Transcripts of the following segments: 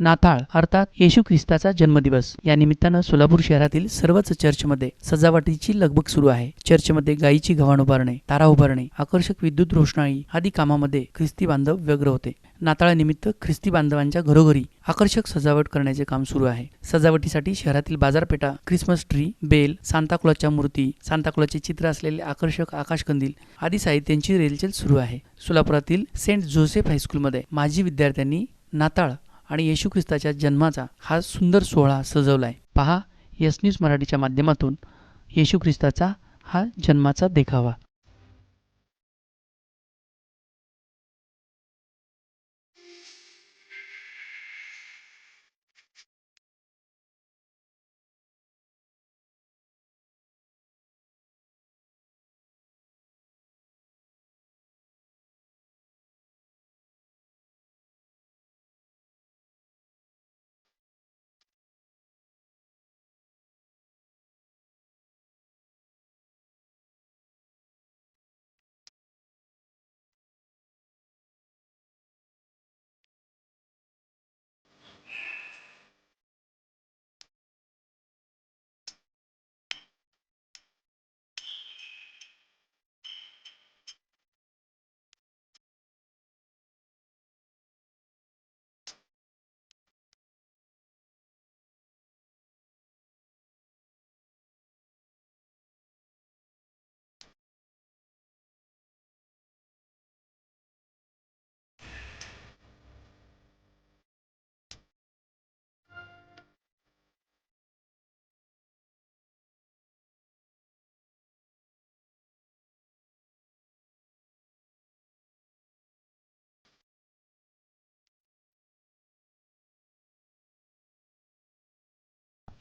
नाताळ अर्थात येशू ख्रिस्ताचा जन्मदिवस. या निमित्तानं सोलापूर शहरातील सर्वच चर्चमध्ये सजावटीची लगबग सुरू आहे. चर्चमध्ये गायीची गव्हाण उभारणे तारा उभारणे आकर्षक विद्युत रोषणाई आदी कामामध्ये ख्रिस्ती बांधव व्यग्र होते. नाताळानिमित्त ख्रिस्ती बांधवांच्या घरोघरी आकर्षक सजावट करण्याचे काम सुरू आहे. सजावटीसाठी शहरातील बाजारपेठा क्रिसमस ट्री बेल सांताक्लॉजच्या मूर्ती सांताक्लॉजचे चित्र असलेले आकर्षक आकाशकंदील आदी साहित्यांची रेलचेल सुरू आहे. सोलापुरातील सेंट जोसेफ हायस्कूलमध्ये माजी विद्यार्थ्यांनी नाताळ आणि येशू ख्रिस्ताच्या जन्माचा हा सुंदर सोहळा सजवला आहे पहा यस न्यूज मराठीच्या माध्यमातून येशू ख्रिस्ताचा हा जन्माचा देखावा.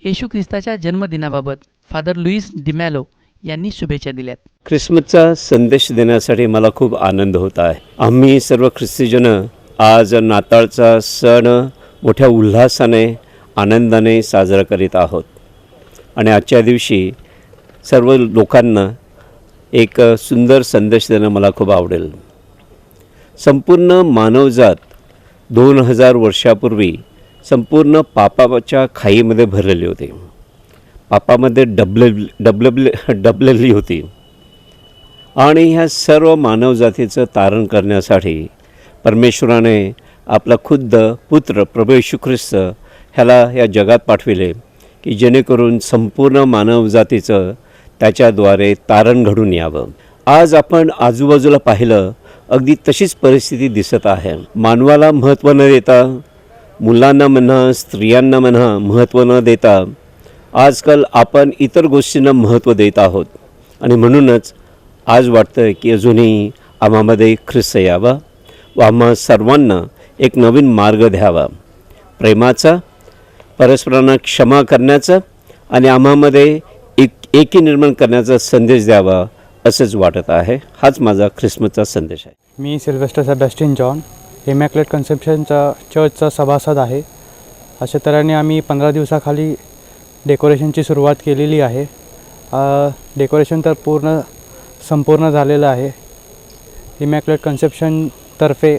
येशू ख्रिस्ताच्या जन्मदिनाबाबत फादर लुईस डिमॅलो यांनी शुभेच्छा दिल्यात. ख्रिसमसचा संदेश देण्यासाठी मला खूप आनंद होत आहे. आम्ही सर्व ख्रिस्तीजन आज नाताळचा सण मोठ्या उल्हासाने आनंदाने साजरा करीत आहोत. आणि आजच्या दिवशी सर्व लोकांना एक सुंदर संदेश देणं मला खूप आवडेल. संपूर्ण मानवजात दोन हजार वर्षापूर्वी संपूर्ण पापाच्या खाईमध्ये भरलेली होती. पापामध्ये डबले डबलबले डबलेली होती. आणि ह्या सर्व मानवजातीचं तारण करण्यासाठी परमेश्वराने आपला खुद्द पुत्र प्रभू येशू ख्रिस्त ह्याला या जगात पाठविले की जेणेकरून संपूर्ण मानवजातीचं त्याच्याद्वारे तारण घडून यावं. आज आपण आजूबाजूला पाहिलं अगदी तशीच परिस्थिती दिसत आहे. मानवाला महत्त्व न देता मुलांना म्हणा स्त्रियांना म्हणा महत्त्व न देता आजकाल आपण इतर गोष्टींना महत्त्व देत आहोत. आणि म्हणूनच आज वाटतं की अजूनही आम्हामध्ये ख्रिस्त यावा व आम्हा सर्वांना एक नवीन मार्ग द्यावा. प्रेमाचा परस्परांना क्षमा करण्याचा आणि आम्हामध्ये एक एकी निर्माण करण्याचा संदेश द्यावा असंच वाटत आहे. हाच माझा ख्रिसमसचा संदेश आहे. मी सिल्वेस्टर सबॅस्टिन जॉन. इमॅक्युलेट कन्सेप्शनचा चर्चचा सभासद आहे. अशा तऱ्हेने आम्ही पंधरा दिवसाखाली डेकोरेशनची सुरुवात केलेली आहे. डेकोरेशन तर पूर्ण संपूर्ण झालेलं आहे. इमॅक्युलेट कन्सेप्शनतर्फे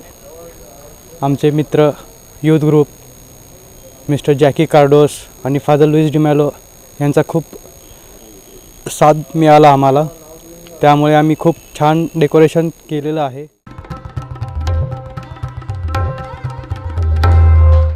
आमचे मित्र youth group mister Jackie Cardoz आणि फादर लुईस डिमॅलो यांचा खूप साथ मिळाला आम्हाला. त्यामुळे आम्ही खूप छान डेकोरेशन केलेलं आहे.